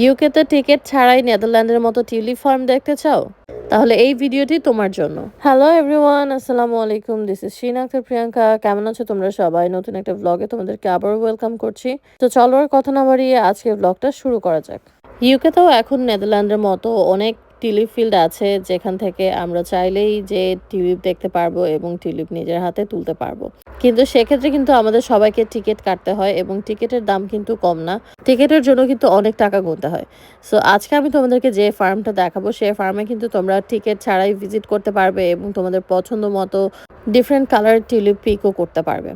ইউকেতে টিকিট ছাড়াই নেদারল্যান্ডের মতো টিউলিপ ফার্ম দেখতে চাও? তাহলে এই ভিডিওটি তোমার জন্য। হ্যালো এভরিওয়ান আসসালামু আলাইকুম দিস ইজ শ্রীন আক্তার প্রিয়াঙ্কা কেমন আছো তোমরা সবাই? নতুন একটা ব্লগে তোমাদেরকে আবারও ওয়েলকাম করছি। তো চলো আর কথা না বাড়িয়ে আজকে ব্লগটা শুরু করা যাক। ইউকেতেও এখন নেদারল্যান্ডের মতো অনেক টিউলিপ ফিল্ড আছে যেখান থেকে আমরা চাইলেই যে টিউলিপ দেখতে পারব এবং টিউলিপ নিজের হাতে তুলতে পারব। কিন্তু সেক্ষেত্রে কিন্তু আমাদের সবাইকে টিকিট কাটতে হয় এবং টিকিটের দাম কিন্তু কম না। টিকিটের জন্য কিন্তু অনেক টাকা গুনতে হয়। সো আজকে আমি তোমাদেরকে যে ফার্মটা দেখাবো সেই ফার্মে কিন্তু তোমরা টিকিট ছাড়াই ভিজিট করতে পারবে এবং তোমাদের পছন্দ মতো ডিফারেন্ট কালার টিউলিপ পিকও করতে পারবে।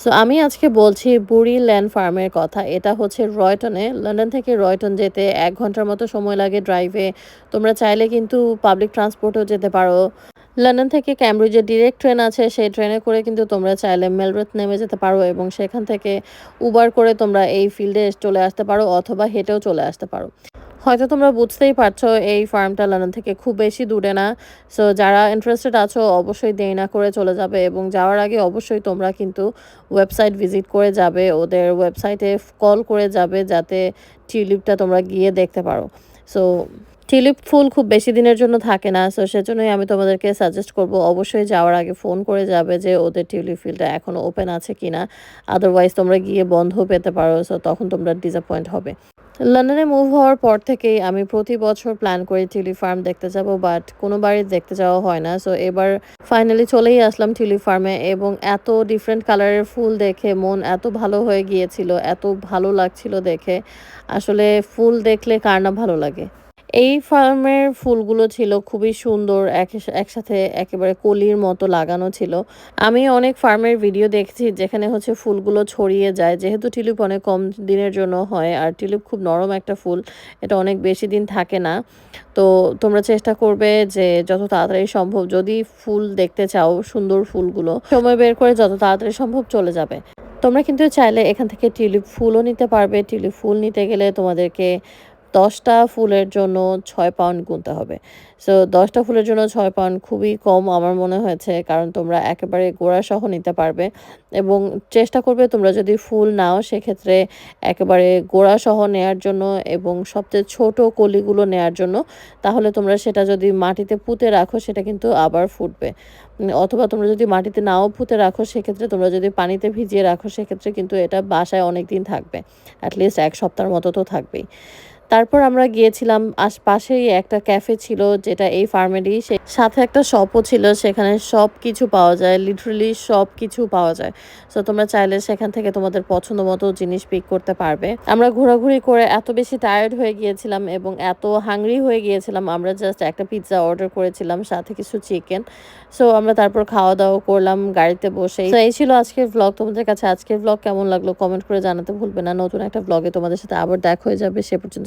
সো আমি আজকে বলছি বুড়ি ল্যান্ড ফার্মের কথা। এটা হচ্ছে রয়টনে। লন্ডন থেকে রয়টন যেতে এক ঘণ্টার মতো সময় লাগে ড্রাইভে। তোমরা চাইলে কিন্তু পাবলিক ট্রান্সপোর্টেও যেতে পারো। লন্ডন থেকে ক্যামব্রিজের ডিরেক্ট ট্রেন আছে। সেই ট্রেনে করে কিন্তু তোমরা চাইলে মেলব্রথ নেমে যেতে পারো এবং সেখান থেকে উবার করে তোমরা এই ফিল্ডে চলে আসতে পারো অথবা হেঁটেও চলে আসতে পারো। হয়তো তোমরা বুঝতেই পারছ এই ফার্মটা লন্ডন থেকে খুব বেশি দূরে না। সো যারা ইন্টারেস্টেড আছো, অবশ্যই দেরি না করে চলে যাবে এবং যাওয়ার আগে অবশ্যই তোমরা কিন্তু ওয়েবসাইট ভিজিট করে যাবে, ওদের ওয়েবসাইটে কল করে যাবে যাতে টিউলিপটা তোমরা গিয়ে দেখতে পারো। সো টিউলিপ ফুল খুব বেশি দিনের জন্য থাকে না সো সেজন্যই আমি তোমাদেরকে সাজেস্ট করব, অবশ্যই যাওয়ার আগে ফোন করে যাবে যে ওদের টিউলিপ ফিল্ডটা এখনও ওপেন আছে কি না আদারওয়াইজ তোমরা গিয়ে বন্ধ পেতে পারো সো তখন তোমরা ডিসঅ্যাপয়েন্ট হবে। লন্ডনে মুভ হওয়ার পর থেকেই আমি প্রতি বছর প্ল্যান করি টিলি ফার্ম দেখতে যাব বাট কোনোবারই দেখতে যাওয়া হয় না। সো এবার ফাইনালি চলেই আসলাম টিলি ফার্মে এবং এত ডিফারেন্ট কালারের ফুল দেখে মন এত ভালো হয়ে গিয়েছিল, এত ভালো লাগছিল দেখে। আসলে ফুল দেখলে কার না ভালো লাগে? এই ফার্মের ফুলগুলো ছিল খুবই সুন্দর একসাথে একেবারে কলির মতো লাগানো ছিল। আমি অনেক ফার্মের ভিডিও দেখছি যেখানে হচ্ছে ফুলগুলো ছড়িয়ে যায়। যেহেতু টিলিপ অনেক কম দিনের জন্য হয় আর টিলিপ খুব নরম একটা ফুল, এটা অনেক বেশি দিন থাকে না। তো তোমরা চেষ্টা করবে যে যত তাড়াতাড়ি সম্ভব, যদি ফুল দেখতে চাও সুন্দর ফুলগুলো, সময় বের করে যত তাড়াতাড়ি সম্ভব চলে যাবে। তোমরা কিন্তু চাইলে এখান থেকে টিউলিপ ফুলও নিতে পারবে। টিউলিপ ফুল নিতে গেলে তোমাদেরকে দশটা ফুলের জন্য ছয় পাউন্ড গুনতে হবে। সো দশটা ফুলের জন্য ছয় পাউন্ড খুবই কম আমার মনে হয়েছে, কারণ তোমরা একেবারে গোড়া সহ নিতে পারবে এবং চেষ্টা করবে তোমরা যদি ফুল নাও, সেক্ষেত্রে একেবারে গোড়া সহ নেয়ার জন্য এবং সবচেয়ে ছোট কলিগুলো নেয়ার জন্য, তাহলে তোমরা সেটা যদি মাটিতে পুঁতে রাখো, সেটা কিন্তু আবার ফুটবে। অথবা তোমরা যদি মাটিতে নাও পুঁতে রাখো, সেক্ষেত্রে তোমরা যদি পানিতে ভিজিয়ে রাখো, সেক্ষেত্রে কিন্তু এটা বাসায় অনেক দিন থাকবে অ্যাটলিস্ট এক সপ্তাহের মতো তো থাকবেই। তারপর আমরা গিয়েছিলাম আশপাশেই একটা ক্যাফে ছিল যেটা এই ফার্মেরই সে সাথে একটা শপও ছিল, সেখানে সব কিছু পাওয়া যায় লিটারালি সব কিছু পাওয়া যায়। সো তোমরা চাইলে সেখান থেকে তোমাদের পছন্দ মতো জিনিস পিক করতে পারবে। আমরা ঘোরাঘুরি করে এত বেশি টায়ার্ড হয়ে গিয়েছিলাম এবং এত হাংরি হয়ে গিয়েছিলাম, আমরা জাস্ট একটা পিৎজা অর্ডার করেছিলাম, সাথে কিছু চিকেন সো আমরা তারপর খাওয়া দাওয়া করলাম গাড়িতে বসে তো এই ছিল আজকের ব্লগ তোমাদের কাছে আজকের ব্লগ কেমন লাগল কমেন্ট করে জানাতে ভুলবে না। নতুন একটা ব্লগে তোমাদের সাথে আবার দেখা হয়ে যাবে, সে পর্যন্ত